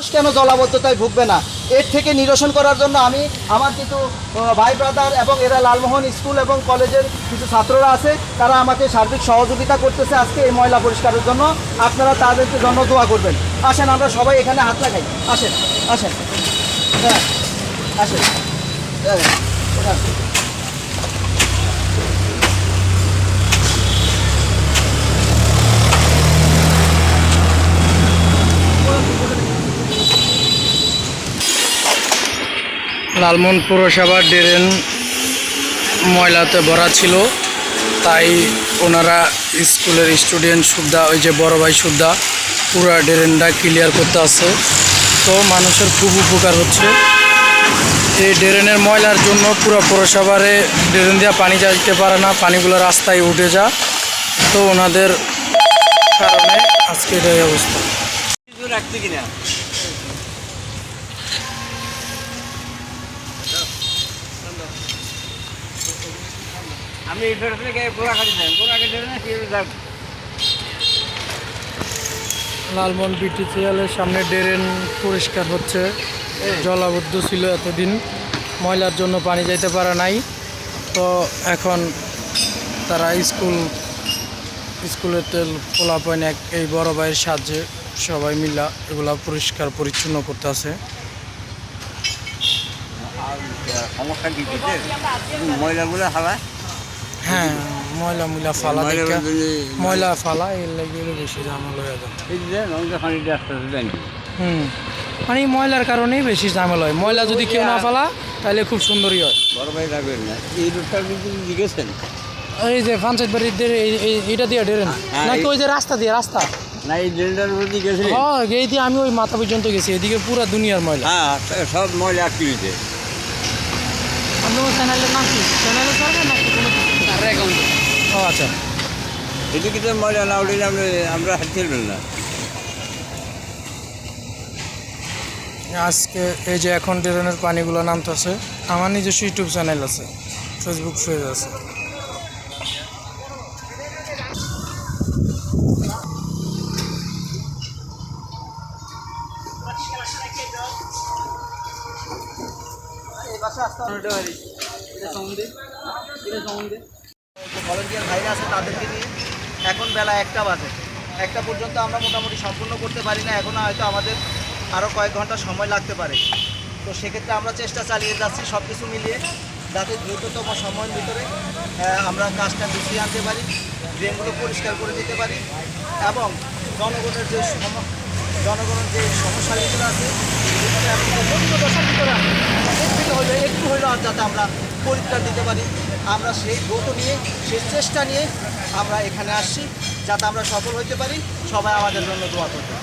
মানুষ কেন জলাবদ্ধতায় ভুগবে না? এর থেকে নিরসন করার জন্য আমি আমার কিছু ভাই ব্রাদার এবং এরা লালমোহন স্কুল এবং কলেজের কিছু ছাত্ররা আছে তারা আমাকে সার্বিক সহযোগিতা করতেছে আজকে এই ময়লা পরিষ্কারের জন্য। আপনারা তাদেরকে জন্য দোয়া করবেন। আসেন আমরা সবাই এখানে হাত লাগাই। আসেন আসেন। হ্যাঁ আসেন। হ্যাঁ, লালমোহন পৌরসভার ড্রেন ময়লাতে ভরা ছিল। তাই ওনারা স্কুলের স্টুডেন্ট সুদ্ধা, ওই যে বড় ভাই সুদ্ধা, পুরা ড্রেনটা ক্লিয়ার করতে আছে। তো মানুষের খুব উপকার হচ্ছে। এই ড্রেনের ময়লার জন্য পুরো পৌরসভারে ড্রেন দিয়ে পানি যাইতে পারে না, পানিগুলো রাস্তায় উঠে যা। তো ওনাদের কারণে আজকে এটাই অবস্থা। কিনা? আমি এটার থেকে বিটিসিএলের সামনে ড্রেন পরিষ্কার হচ্ছে। জলাবদ্ধ ছিল এতদিন। ময়লার জন্য পানি যাইতে পারা নাই। তো এখন তারা স্কুল স্কুলের তেল পোলাপাইন এক এই বড় ভাইয়ের সাহায্যে সবাই মিলা এগুলা পরিষ্কার পরিচ্ছন্ন করতে আছে। সমস্যা কি ময়লাগুলো হালা হ্যাঁ ময়লা মুলা ফালা ময়লা দেখা। ময়লা ফালা এর লাগে বেশি ঝামেলা হয়ে যায় হুম মানে এই ময়লার কারণেই বেশি ঝামেলা হয়। ময়লা যদি কেউ না ফালা তাহলে খুব সুন্দরই হয়। বড় ভাই রাখবেন না। এই রোডটা কিন্তু লিখেছেন এই যে পঞ্চায়েত বাড়ির এই- এই- দিয়ে ডেরেন। হ্যাঁ, নাকি ওই যে রাস্তা দিয়ে রাস্তা? না এই ড্রেনটার হ্যাঁ এই দিয়ে আমি ওই মাথা পর্যন্ত গেছি। এদিকে পুরো দুনিয়ার ময়লা। হ্যাঁ সব ময়লা আটকে আপনার চ্যানেলের নাম কি? চ্যানেলের সরকার নাকি? আচ্ছা। এদিকে তো ময়লা না উঠলে আমরা আমরা হাত ফেলবেন না। আজকে এই যে এখন ড্রেনের পানিগুলো নামতেছে আমার নিজস্ব ইউটিউব চ্যানেল আছে ফেসবুক পেজ আছে। ভলেন্টিয়ার ভাইরা আছে তাদেরকে নিয়ে এখন বেলা একটা বাজে। একটা পর্যন্ত আমরা মোটামুটি সম্পূর্ণ করতে পারি না এখনও হয়তো আমাদের আরও কয়েক ঘণ্টা সময় লাগতে পারে। তো সেক্ষেত্রে আমরা চেষ্টা চালিয়ে যাচ্ছি সব কিছু মিলিয়ে যাতে দ্রুততম সময়ের ভিতরে আমরা কাজটা গুছিয়ে আনতে পারি ড্রেনগুলো পরিষ্কার করে দিতে পারি এবং জনগণের যে জনগণের যে সমস্যাগুলো আছে ভিতরে আছে, একটু হলেও যাতে আমরা পরিত্রাণ দিতে পারি। আমরা সেই ব্রত নিয়ে সেই চেষ্টা নিয়ে আমরা এখানে আসছি যাতে আমরা সফল হইতে পারি। সবাই আমাদের জন্য দোয়া করবে